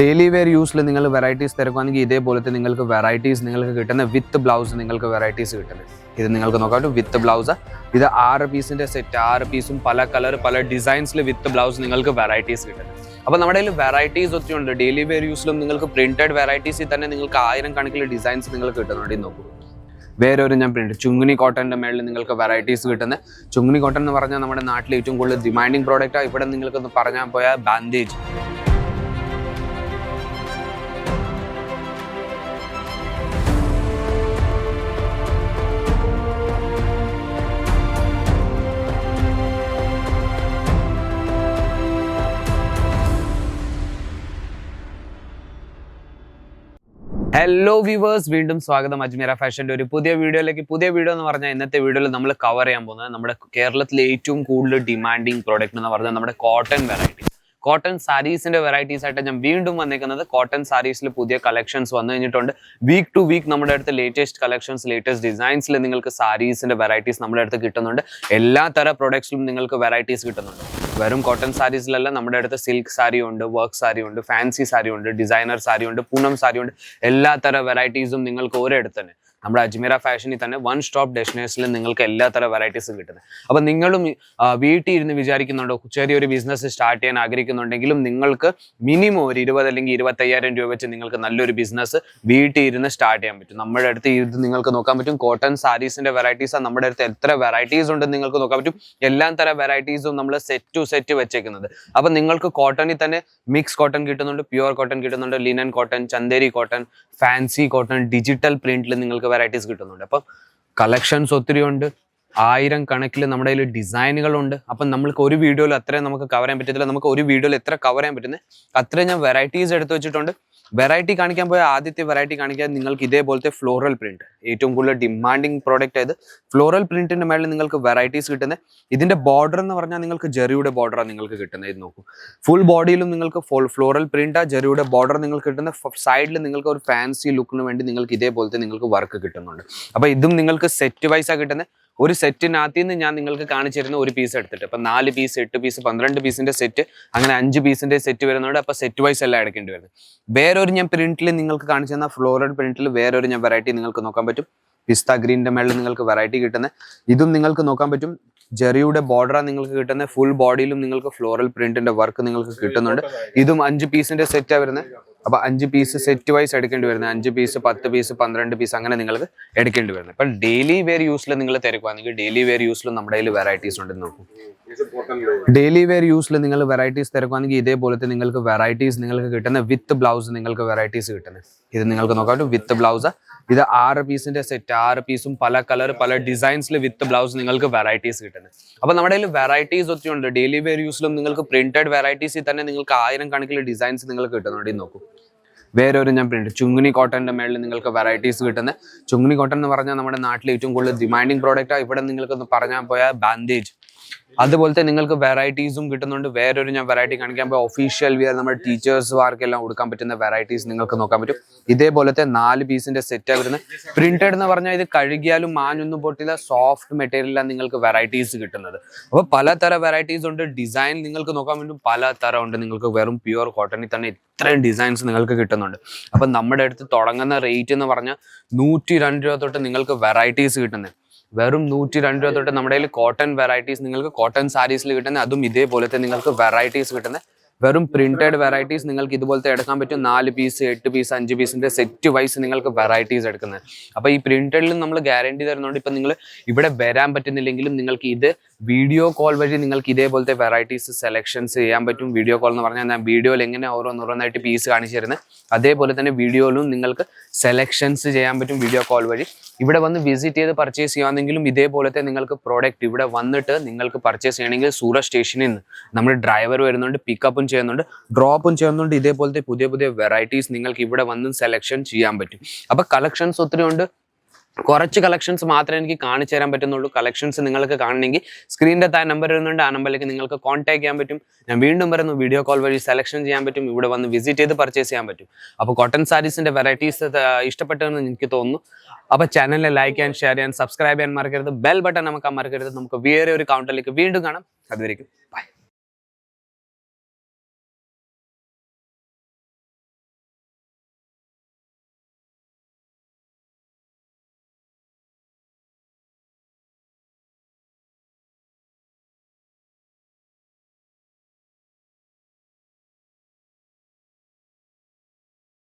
Daily wear യൂസിൽ നിങ്ങൾ varieties തിരക്കുകയാണെങ്കിൽ ഇതേപോലത്തെ നിങ്ങൾക്ക് വെറൈറ്റീസ് നിങ്ങൾക്ക് കിട്ടുന്ന വിത്ത് ബ്ലൗസ് നിങ്ങൾക്ക് വെറൈറ്റീസ് കിട്ടുന്നത്. ഇത് നിങ്ങൾക്ക് നോക്കാം വിത്ത് ബ്ലൗസ് ഇത് ആറ് പീസിന്റെ സെറ്റ് ആറ് പീസും പല കളർ പല ഡിസൈൻസിൽ വിത്ത് ബ്ലൗസ് നിങ്ങൾക്ക് വെറൈറ്റീസ് കിട്ടുന്നത്. അപ്പോൾ നമ്മുടെ കയ്യിൽ വെറൈറ്റീസ് ഒത്തിരി ഉണ്ട്. ഡെയിലി വെയർ യൂസിലും നിങ്ങൾക്ക് പ്രിന്റഡ് വെറൈറ്റീസിൽ തന്നെ നിങ്ങൾക്ക് ആയിരം കണക്കിൽ ഡിസൈൻസ് നിങ്ങൾക്ക് കിട്ടുന്നുണ്ട്. നോക്കൂ. വേറെ ഒരു ഞാൻ പ്രിന്റ് ചുങ്ങിനി കോട്ടന്റെ മേളിൽ നിങ്ങൾക്ക് വെറൈറ്റീസ് കിട്ടുന്നത്. ചുങ്ങിനി കോട്ടൺ എന്ന് പറഞ്ഞാൽ നമ്മുടെ നാട്ടിൽ ഏറ്റവും കൂടുതൽ ഡിമാൻഡിങ് പ്രോഡക്റ്റാണ് ഇവിടെ നിങ്ങൾക്ക് പറഞ്ഞാൽ പോയാൽ ബാൻഡേജ് ഹലോ വ്യൂവേഴ്സ് വീണ്ടും സ്വാഗതം. അജ്മീര ഫാഷന്റെ ഒരു പുതിയ വീഡിയോയിലേക്ക്. പുതിയ വീഡിയോ എന്ന് പറഞ്ഞാൽ ഇന്നത്തെ വീഡിയോയിൽ നമ്മൾ കവർ ചെയ്യാൻ പോകുന്നത് നമ്മുടെ കേരളത്തിലെ ഏറ്റവും കൂടുതൽ ഡിമാൻഡിങ് പ്രോഡക്റ്റ് എന്ന് പറഞ്ഞാൽ നമ്മുടെ കോട്ടൺ വെറൈറ്റി കോട്ടൺ സാരീസിന്റെ വെറൈറ്റീസ് ആയിട്ട് ഞാൻ വീണ്ടും വന്നിരിക്കുന്നത് കോട്ടൺ സാരീസിൽ പുതിയ കളക്ഷൻസ് വന്നു കഴിഞ്ഞിട്ടുണ്ട്. വീക്ക് ടു വീക്ക് നമ്മുടെ അടുത്ത് ലേറ്റസ്റ്റ് കളക്ഷൻസ് ലേറ്റസ്റ്റ് ഡിസൈൻസിൽ നിങ്ങൾക്ക് സാരീസിന്റെ വെറൈറ്റീസ് നമ്മുടെ അടുത്ത് കിട്ടുന്നുണ്ട്. എല്ലാ തര പ്രൊഡക്ട്സിലും നിങ്ങൾക്ക് വെറൈറ്റീസ് കിട്ടുന്നുണ്ട്. വെറും കോട്ടൺ സാരീസിലല്ല നമ്മുടെ അടുത്ത് സിൽക്ക് സാരി ഉണ്ട് വർക്ക് സാരി ഉണ്ട് ഫാൻസി സാരി ഉണ്ട് ഡിസൈനർ സാരി ഉണ്ട് പൂനം സാരി ഉണ്ട് എല്ലാ തര വെറൈറ്റീസും നിങ്ങൾക്ക് ഒരിടത്ത് തന്നെ നമ്മുടെ അജ്മീര ഫാഷനിൽ തന്നെ വൺ സ്റ്റോപ്പ് ഡെസ്റ്റിനേഷനിൽ നിങ്ങൾക്ക് എല്ലാ തര വെറൈറ്റീസും കിട്ടുന്നത്. അപ്പം നിങ്ങളും വീട്ടിൽ ഇരുന്ന് വിചാരിക്കുന്നുണ്ടോ ചെറിയൊരു ബിസിനസ് സ്റ്റാർട്ട് ചെയ്യാൻ ആഗ്രഹിക്കുന്നുണ്ടെങ്കിലും നിങ്ങൾക്ക് മിനിമം ഒരു ഇരുപത് അല്ലെങ്കിൽ ഇരുപത്തയ്യായിരം രൂപ വെച്ച് നിങ്ങൾക്ക് നല്ലൊരു ബിസിനസ് വീട്ടിൽ ഇരുന്ന് സ്റ്റാർട്ട് ചെയ്യാൻ പറ്റും. നമ്മുടെ അടുത്ത് ഇത് നിങ്ങൾക്ക് നോക്കാൻ പറ്റും കോട്ടൺ സാരീസിന്റെ വെറൈറ്റീസ് നമ്മുടെ അടുത്ത് എത്ര വെറൈറ്റീസ് ഉണ്ടെന്ന് നിങ്ങൾക്ക് നോക്കാൻ പറ്റും. എല്ലാ തര വെറൈറ്റീസും നമ്മൾ സെറ്റ് ടു സെറ്റ് വെച്ചേക്കുന്നത്. അപ്പം നിങ്ങൾക്ക് കോട്ടണിൽ തന്നെ മിക്സ് കോട്ടൺ കിട്ടുന്നുണ്ട് പ്യുവർ കോട്ടൺ കിട്ടുന്നുണ്ട് linen cotton Chanderi cotton fancy cotton digital പ്രിന്റിൽ നിങ്ങൾക്ക് വെറൈറ്റീസ് കിട്ടുന്നുണ്ട്. അപ്പം കളക്ഷൻസ് ഒത്തിരി ഉണ്ട്. ആയിരം കണക്കിൽ നമ്മുടെ കയ്യിൽ ഡിസൈനുകളുണ്ട്. അപ്പം നമ്മൾക്ക് ഒരു വീഡിയോയിൽ അത്രയും നമുക്ക് കവർ ചെയ്യാൻ പറ്റത്തില്ല. നമുക്ക് ഒരു വീഡിയോയിൽ എത്ര കവർ ചെയ്യാൻ പറ്റുന്നത് അത്രയും ഞാൻ വെറൈറ്റീസ് എടുത്ത് വെച്ചിട്ടുണ്ട്. വെറൈറ്റി കാണിക്കാൻ പോയ ആദ്യത്തെ വെറൈറ്റി കാണിക്കാൻ നിങ്ങൾക്ക് ഇതേപോലത്തെ ഫ്ലോറൽ പ്രിന്റ് ഏറ്റവും കൂടുതൽ ഡിമാൻഡിങ് പ്രോഡക്റ്റ് ആയത് ഫ്ലോറൽ പ്രിന്റിന്റെ മേളിൽ നിങ്ങൾക്ക് വെറൈറ്റീസ് കിട്ടുന്നത് ഇതിന്റെ ബോർഡർ എന്ന് പറഞ്ഞാൽ നിങ്ങൾക്ക് ജെറിയുടെ ബോർഡറാണ് നിങ്ങൾക്ക് കിട്ടുന്നത് ഇത് നോക്കൂ. ഫുൾ ബോഡിയിലും നിങ്ങൾക്ക് ഫ്ലോറൽ പ്രിന്റ് ആ. ജെറിയുടെ ബോർഡർ നിങ്ങൾക്ക് കിട്ടുന്ന. സൈഡിൽ നിങ്ങൾക്ക് ഒരു ഫാൻസി ലുക്കിന് വേണ്ടി നിങ്ങൾക്ക് ഇതേപോലത്തെ നിങ്ങൾക്ക് വർക്ക് കിട്ടുന്നുണ്ട്. അപ്പൊ ഇതും നിങ്ങൾക്ക് സെറ്റ് വൈസാണ് കിട്ടുന്നത് ഒരു സെറ്റിനകത്ത് നിന്ന് ഞാൻ നിങ്ങൾക്ക് കാണിച്ചു തരുന്ന ഒരു പീസ് എടുത്തിട്ട്. അപ്പൊ നാല് പീസ് എട്ട് പീസ് പന്ത്രണ്ട് പീസിന്റെ സെറ്റ് അങ്ങനെ അഞ്ച് പീസിന്റെ സെറ്റ് വരുന്നുണ്ട്. അപ്പോൾ സെറ്റ് വൈസ് എല്ലാം എടുക്കേണ്ടി വരുന്നത് വേറൊരു ഞാൻ പ്രിന്റിൽ നിങ്ങൾക്ക് കാണിച്ചു തന്ന ഫ്ലോറഡ് പ്രിന്റിൽ വേറൊരു ഞാൻ വെറൈറ്റി നിങ്ങൾക്ക് നോക്കാൻ പറ്റും. പിസ്ത ഗ്രീന്റെ മേളിൽ നിങ്ങൾക്ക് വെറൈറ്റി കിട്ടുന്നത് ഇതും നിങ്ങൾക്ക് നോക്കാൻ പറ്റും. ജെറിയുടെ ബോർഡർ നിങ്ങൾക്ക് കിട്ടുന്ന ഫുൾ ബോഡിയിലും നിങ്ങൾക്ക് ഫ്ലോറൽ പ്രിന്റിന്റെ വർക്ക് നിങ്ങൾക്ക് കിട്ടുന്നുണ്ട്. ഇതും അഞ്ച് പീസിന്റെ സെറ്റാണ് വരുന്നത്. അപ്പൊ അഞ്ച് പീസ് സെറ്റ് വൈസ് എടുക്കേണ്ടി വരുന്നത്. അഞ്ച് പീസ് പത്ത് പീസ് പന്ത്രണ്ട് പീസ് അങ്ങനെ നിങ്ങൾക്ക് എടുക്കേണ്ടി വരുന്നത്. അപ്പൊ ഡെയിലി വെയർ യൂസിൽ നിങ്ങൾ തിരക്കുവാണെങ്കിൽ ഡെയിലി വെയർ യൂസിൽ നമ്മുടെ കയ്യിൽ വെറൈറ്റീസ് ഉണ്ടെന്ന് നോക്കും. ഡെയിലി വെയർ യൂസിൽ നിങ്ങൾ വെറൈറ്റീസ് തിരക്കുവാണെങ്കിൽ ഇതേപോലത്തെ നിങ്ങൾക്ക് വെറൈറ്റീസ് നിങ്ങൾക്ക് കിട്ടുന്ന വിത്ത് ബ്ലൗസ് നിങ്ങൾക്ക് വെറൈറ്റീസ് കിട്ടുന്നത്. ഇത് നിങ്ങൾക്ക് നോക്കാം വിത്ത് ബ്ലൗസ് ഇത് ആറ് പീസിന്റെ സെറ്റ് ആറ് പീസും പല കളർ പല ഡിസൈൻസിൽ വിത്ത് ബ്ലൗസ് നിങ്ങൾക്ക് വെറൈറ്റീസ് കിട്ടുന്നത്. അപ്പൊ നമ്മുടെ കയ്യിൽ വെറൈറ്റീസ് ഒത്തിരി ഉണ്ട്. ഡെയിലി വെയർ യൂസിലും നിങ്ങൾക്ക് പ്രിന്റഡ് വെറൈറ്റീസിൽ തന്നെ നിങ്ങൾക്ക് ആയിരം കണക്കിൽ ഡിസൈൻസ് നിങ്ങൾക്ക് കിട്ടുന്നുണ്ട്. നോക്കൂ. വേറെ ഒരു ഞാൻ പ്രിന്റ് ചുങ്ങിനി കോട്ടന്റെ മേളിൽ നിങ്ങൾക്ക് വെറൈറ്റീസ് കിട്ടുന്നത്. ചുങ്ങിനി കോട്ടൺ എന്ന് പറഞ്ഞാൽ നമ്മുടെ നാട്ടിൽ ഏറ്റവും കൂടുതൽ ഡിമാൻഡിങ് പ്രോഡക്റ്റ് ഇവിടെ നിങ്ങൾക്ക് പറഞ്ഞാൽ പോയാൽ ബാൻഡേജ് അതുപോലത്തെ നിങ്ങൾക്ക് വെറൈറ്റീസും കിട്ടുന്നുണ്ട്. വേറൊരു ഞാൻ വെറൈറ്റി കാണിക്കാൻ പോയി ഒഫീഷ്യൽ വിയർ നമ്മുടെ ടീച്ചേഴ്സ് വാർക്കെല്ലാം കൊടുക്കാൻ പറ്റുന്ന വെറൈറ്റീസ് നിങ്ങൾക്ക് നോക്കാൻ പറ്റും. ഇതേപോലത്തെ നാല് പീസിന്റെ സെറ്റ് വരുന്നത്. പ്രിന്റഡ് എന്ന് പറഞ്ഞാൽ ഇത് കഴുകിയാലും മാഞ്ഞൊന്നും പൊട്ടില്ല. സോഫ്റ്റ് മെറ്റീരിയലാണ് നിങ്ങൾക്ക് വെറൈറ്റീസ് കിട്ടുന്നത്. അപ്പോൾ പലതരം വെറൈറ്റീസ് ഉണ്ട്. ഡിസൈൻ നിങ്ങൾക്ക് നോക്കാൻ പറ്റും. പലതരം ഉണ്ട്. നിങ്ങൾക്ക് വെറും പ്യുവർ കോട്ടണിൽ തന്നെ ഇത്രയും ഡിസൈൻസ് നിങ്ങൾക്ക് കിട്ടുന്നുണ്ട്. അപ്പം നമ്മുടെ അടുത്ത് തുടങ്ങുന്ന റേറ്റ് എന്ന് പറഞ്ഞാൽ നൂറ്റി രണ്ട് രൂപ തൊട്ട് നിങ്ങൾക്ക് വെറൈറ്റീസ് കിട്ടുന്നത്. വെറും നൂറ്റി രണ്ട് രൂപ തൊട്ട് നമ്മുടെ കയ്യിൽ കോട്ടൺ വെറൈറ്റീസ് നിങ്ങൾക്ക് കോട്ടൺ സാരീസിൽ കിട്ടുന്ന അതും ഇതേപോലത്തെ നിങ്ങൾക്ക് വെറൈറ്റീസ് കിട്ടുന്ന വെറും പ്രിന്റഡ് വെറൈറ്റീസ് നിങ്ങൾക്ക് ഇതുപോലത്തെ എടുക്കാൻ പറ്റും. നാല് പീസ് എട്ട് പീസ് അഞ്ച് പീസിന്റെ സെറ്റ് വൈസ് നിങ്ങൾക്ക് വെറൈറ്റീസ് എടുക്കുന്നത്. അപ്പൊ ഈ പ്രിന്റഡിലും നമ്മൾ ഗ്യാരണ്ടി തരുന്നുണ്ട് ഇപ്പൊ നിങ്ങൾ ഇവിടെ വരാൻ പറ്റുന്നില്ലെങ്കിലും നിങ്ങൾക്ക് ഇത് വീഡിയോ കോൾ വഴി നിങ്ങൾക്ക് ഇതേപോലത്തെ വെറൈറ്റീസ് സെലക്ഷൻസ് ചെയ്യാൻ പറ്റും. വീഡിയോ കോൾ എന്ന് പറഞ്ഞാൽ ഞാൻ വീഡിയോയിൽ എങ്ങനെ ഓരോന്നോരോന്നായിട്ട് പീസ് കാണിച്ചു തരുന്നത്. അതേപോലെ തന്നെ വീഡിയോയിലും നിങ്ങൾക്ക് സെലക്ഷൻസ് ചെയ്യാൻ പറ്റും വീഡിയോ കോൾ വഴി. ഇവിടെ വന്ന് വിസിറ്റ് ചെയ്ത് പർച്ചേസ് ചെയ്യുകയാണെങ്കിലും ഇതേപോലത്തെ നിങ്ങൾക്ക് പ്രോഡക്റ്റ് ഇവിടെ വന്നിട്ട് നിങ്ങൾക്ക് പർച്ചേസ് ചെയ്യണമെങ്കിൽ സൂറത്ത് സ്റ്റേഷനിൽ നിന്ന് നമ്മൾ ഡ്രൈവർ വരുന്നുണ്ട് പിക്കപ്പും ചെയ്യുന്നുണ്ട് ഡ്രോപ്പും ചെയ്യുന്നുണ്ട്. ഇതേപോലത്തെ പുതിയ പുതിയ വെറൈറ്റീസ് നിങ്ങൾക്ക് ഇവിടെ വന്ന് സെലക്ഷൻ ചെയ്യാൻ പറ്റും. അപ്പൊ കളക്ഷൻസ് ഒത്തിരി ഉണ്ട്. കുറച്ച് കളക്ഷൻസ് മാത്രമേ എനിക്ക് കാണിച്ചു തരാൻ പറ്റുന്നുള്ളൂ. കളക്ഷൻസ് നിങ്ങൾക്ക് കാണണമെങ്കിൽ സ്ക്രീനിന്റെ താഴെ നമ്പർ വരുന്നുണ്ട് ആ നമ്പറിലേക്ക് നിങ്ങൾക്ക് കോൺടാക്ട് ചെയ്യാൻ പറ്റും. ഞാൻ വീണ്ടും പറയുന്നു വീഡിയോ കോൾ വഴി സെലക്ഷൻ ചെയ്യാൻ പറ്റും. ഇവിടെ വന്ന് വിസിറ്റ് ചെയ്ത് പർച്ചേസ് ചെയ്യാൻ പറ്റും. അപ്പോൾ കോട്ടൺ സാരീസിന്റെ വെറൈറ്റീസ് ഇഷ്ടപ്പെട്ടതെന്ന് എനിക്ക് തോന്നുന്നു. അപ്പോൾ ചാനലിനെ ലൈക്ക് ചെയ്യാൻ ഷെയർ ചെയ്യാൻ സബ്സ്ക്രൈബ് ചെയ്യാൻ മറക്കരുത്. ബെൽ ബട്ടൺ നമുക്ക് മറക്കരുത്. നമുക്ക് വേറെ ഒരു കൗണ്ടറിലേക്ക് വീണ്ടും കാണാം. അതുവരെയും ബൈ